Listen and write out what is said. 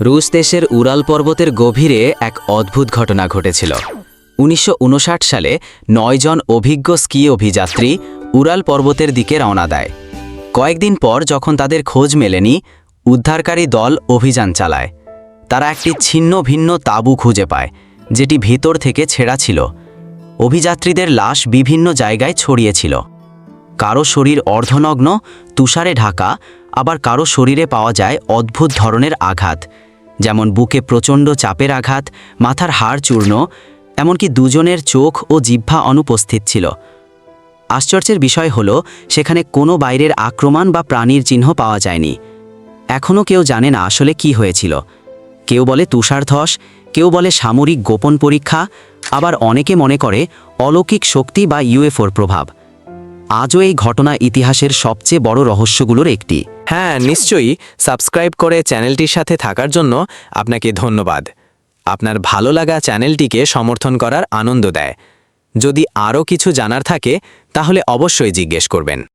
রুশ দেশের উরাল পর্বতের গভীরে এক অদ্ভুত ঘটনা ঘটেছিল। উনিশশো উনষাট সালে নয়জন অভিজ্ঞ স্কি অভিযাত্রী উরাল পর্বতের দিকে রওনা দেয়। কয়েকদিন পর যখন তাদের খোঁজ মেলেনি, উদ্ধারকারী দল অভিযান চালায়। তারা একটি ছিন্ন ভিন্ন তাঁবু খুঁজে পায়, যেটি ভেতর থেকে ছেঁড়া ছিল। অভিযাত্রীদের লাশ বিভিন্ন জায়গায় ছড়িয়েছিল কারও শরীর অর্ধনগ্ন, তুষারে ঢাকা, আবার কারও শরীরে পাওয়া যায় অদ্ভুত ধরনের আঘাত। যেমন বুকে প্রচণ্ড চাপের আঘাত, মাথার হাড় চূর্ণ, এমনকি দুজনের চোখ ও জিহ্বা অনুপস্থিত ছিল। আশ্চর্যের বিষয় হল, সেখানে কোনো বাইরের আক্রমণ বা প্রাণীর চিহ্ন পাওয়া যায়নি। এখনও কেউ জানে না আসলে কি হয়েছিল। কেউ বলে তুষারধস, কেউ বলে সামরিক গোপন পরীক্ষা, আবার অনেকে মনে করে অলৌকিক শক্তি বা ইউএফওর প্রভাব। আজও এই ঘটনা ইতিহাসের সবচেয়ে বড় রহস্যগুলোর একটি। হ্যাঁ নিশ্চয়ই। সাবস্ক্রাইব করে চ্যানেলটির সাথে থাকার জন্য আপনাকে ধন্যবাদ। আপনার ভালো লাগা চ্যানেলটিকে সমর্থন করার আনন্দ দেয়। যদি আরও কিছু জানার থাকে, তাহলে অবশ্যই জিজ্ঞেস করবেন।